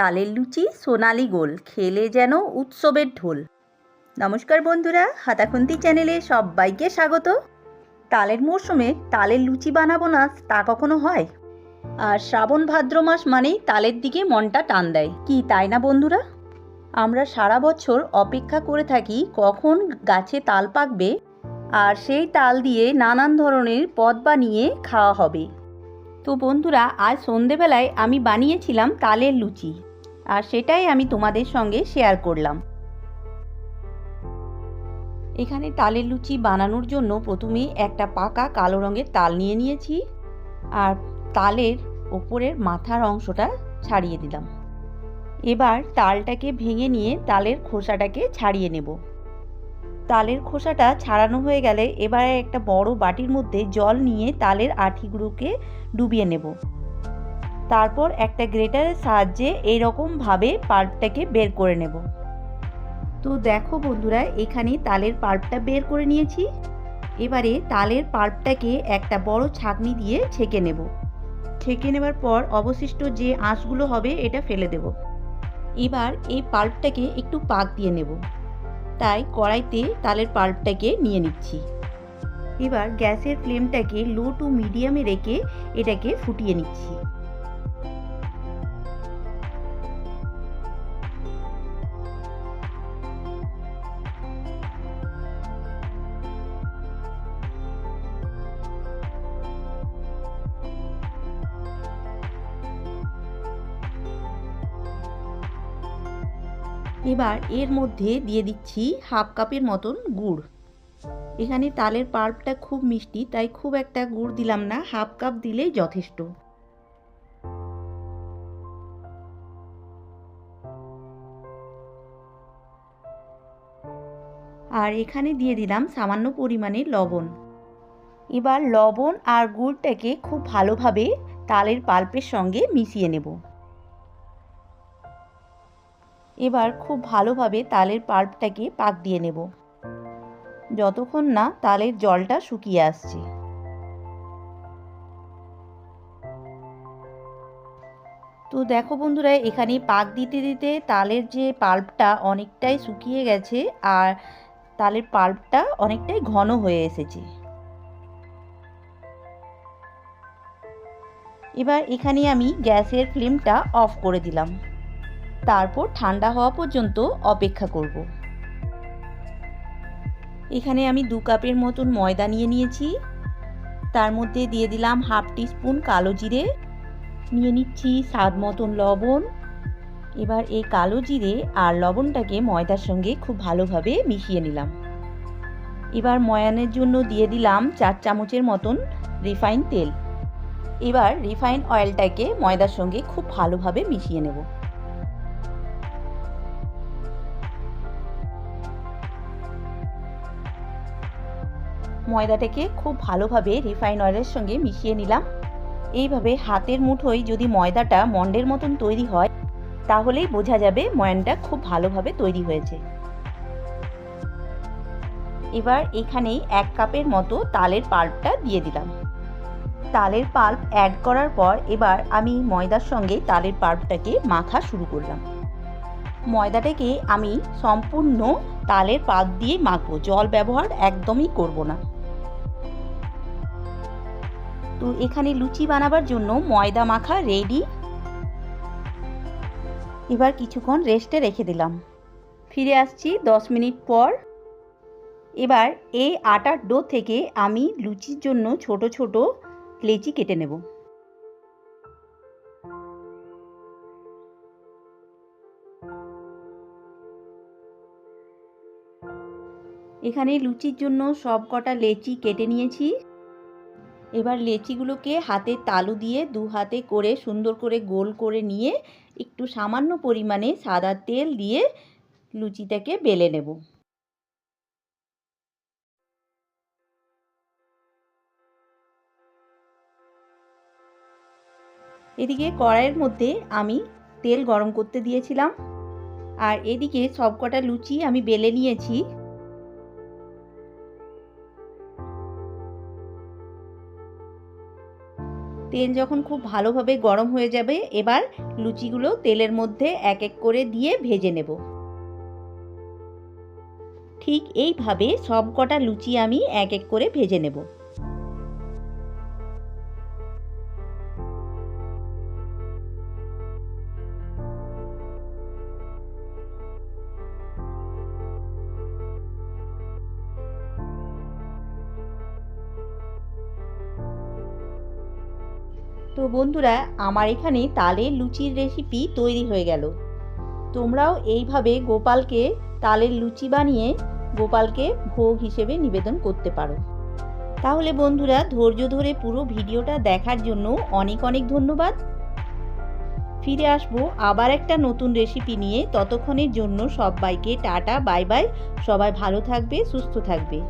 তালের লুচি, সোনালি গোল। খেলে যেন উৎসবের ঢোল। নমস্কার বন্ধুরা, হাতাখুন্তি চ্যানেলে সবাইকে স্বাগত। তালের মরশুমে তালের লুচি বানাবো না, তা কখনো হয়? আর শ্রাবণ ভাদ্র মাস মানেই তালের দিকে মনটা টান দেয়। কি তাই না বন্ধুরা? আমরা সারা বছর অপেক্ষা করে থাকি কখন গাছে তাল পাকবে, আর সেই তাল দিয়ে নানান ধরনের পদ বানিয়ে খাওয়া হবে। তো বন্ধুরা, আজ সন্ধেবেলায় আমি বানিয়েছিলাম তালের লুচি। আর সেটাই আমি তোমাদের সঙ্গে শেয়ার করলাম। এখানে তালের লুচি বানানোর জন্য প্রথমে একটা পাকা কালো রঙের তাল নিয়ে নিয়েছি আর তালের ওপরের মাথার অংশটা ছাড়িয়ে দিলাম। এবার তালটাকে ভেঙে নিয়ে তালের খোসাটাকে ছাড়িয়ে নেব। তালের খোসাটা ছাড়ানো হয়ে গেলে এবারে একটা বড় বাটির মধ্যে জল নিয়ে তালের আঠিগুলোকে ডুবিয়ে নেব। তারপর একটা গ্রেটারের সাহায্যে এইরকমভাবে পাল্পটাকে বের করে নেব। তো দেখো বন্ধুরা, এখানে তালের পাল্পটা বের করে নিয়েছি। এবারে তালের পাল্পটাকে একটা বড় ছাঁকনি দিয়ে ছেঁকে নেব। ছেঁকে নেবার পর অবশিষ্ট যে আঁশগুলো হবে, এটা ফেলে দেব। এবার এই পাল্পটাকে একটু পাক দিয়ে নেব। তাই কড়াইতে তালের পাল্পটাকে নিয়ে নিচ্ছি। এবার গ্যাসের ফ্লেমটাকে লো টু মিডিয়ামে রেখে এটাকে ফুটিয়ে নিচ্ছি। এবার এর মধ্যে দিয়ে দিচ্ছি হাফ কাপের মতন গুড়। এখানে তালের পাল্পটা খুব মিষ্টি, তাই খুব একটা গুড় দিলাম না, হাফ কাপ দিলেই যথেষ্ট। আর এখানে দিয়ে দিলাম সামান্য পরিমাণে লবণ। এবার লবণ আর গুড়টাকে খুব ভালোভাবে তালের পাল্পের সঙ্গে মিশিয়ে নেব। এবার খুব ভালোভাবে তালের পাল্পটাকে পাক দিয়ে নেব। যতক্ষণ না তালের জলটা শুকিয়ে আসছে। তো দেখো বন্ধুরা, এখানে পাক দিতে দিতে তালের যে পাল্পটা অনেকটাই শুকিয়ে গেছে আর তালের পাল্পটা অনেকটাই ঘন হয়ে এসেছে। এবার এখানে আমি গ্যাসের ফ্লেমটা অফ করে দিলাম। তারপর ঠান্ডা হওয়া পর্যন্ত অপেক্ষা করব। এখানে আমি দু কাপের মতন ময়দা নিয়ে নিয়েছি। তার মধ্যে দিয়ে দিলাম হাফ টিস্পুন কালো জিরে। নিয়ে নিচ্ছি স্বাদ মতন লবণ। এবার এই কালো জিরে আর লবণটাকে ময়দার সঙ্গে খুব ভালোভাবে মিশিয়ে নিলাম। এবার ময়ানের জন্য দিয়ে দিলাম চার চামচের মতন রিফাইন তেল। এবার রিফাইন অয়েলটাকে ময়দার সঙ্গে খুব ভালোভাবে মিশিয়ে নেব। ময়দাটাকে খুব ভালোভাবে রিফাইন অয়েলের সঙ্গে মিশিয়ে নিলাম। এইভাবে হাতের মুঠোয় যদি ময়দাটা মন্ডের মতন তৈরি হয়, তাহলেই বোঝা যাবে ময়ানটা খুব ভালোভাবে তৈরি হয়েছে। এবার এখানেই এক কাপের মতো তালের পাল্পটা দিয়ে দিলাম। তালের পাল্প অ্যাড করার পর এবার আমি ময়দার সঙ্গে তালের পাল্পটাকে মাখা শুরু করলাম। ময়দাটাকে আমি সম্পূর্ণ তালের পাত দিয়ে মাখবো। জল ব্যবহার একদমই করব না। তো এখানে লুচি বানাবার জন্য ময়দা মাখা রেডি এবার কিছুক্ষণ রেস্টে রেখে দিলাম। ফিরে আসছি দশ মিনিট পর। এবার এই আটার ডো থেকে আমি লুচির জন্য ছোট ছোট লেচি কেটে নেব। এখানে লুচির জন্য সব কটা লেচি কেটে নিয়েছি। এবার লেচিগুলোকে হাতে তালু দিয়ে দু হাতে করে সুন্দর করে গোল করে নিয়ে একটু সামান্য পরিমাণে সাদা তেল দিয়ে লুচিটাকে বেলে নেব। এদিকে কড়াইয়ের মধ্যে আমি তেল গরম করতে দিয়েছিলাম। আর এদিকে সবকটা লুচি আমি বেলে নিয়েছি। তেল যখন খুব ভালোভাবে গরম হয়ে যাবে, এবার লুচিগুলো তেলের মধ্যে এক এক করে দিয়ে ভেজে নেব। ঠিক এইভাবে সব কটা লুচি আমি এক এক করে ভেজে নেব। তো বন্ধুরা, আমার এখানে তালের লুচির রেসিপি তৈরি হয়ে গেল। তোমরাও এইভাবে গোপালকে তালের লুচি বানিয়ে গোপালকে ভোগ হিসেবে নিবেদন করতে পারো। তাহলে বন্ধুরা, ধৈর্য ধরে পুরো ভিডিওটা দেখার জন্য অনেক অনেক ধন্যবাদ। ফিরে আসব আবার একটা নতুন রেসিপি নিয়ে। ততক্ষণের জন্য সবাইকে টাটা, বাই বাই। সবাই ভালো থাকবে, সুস্থ থাকবে।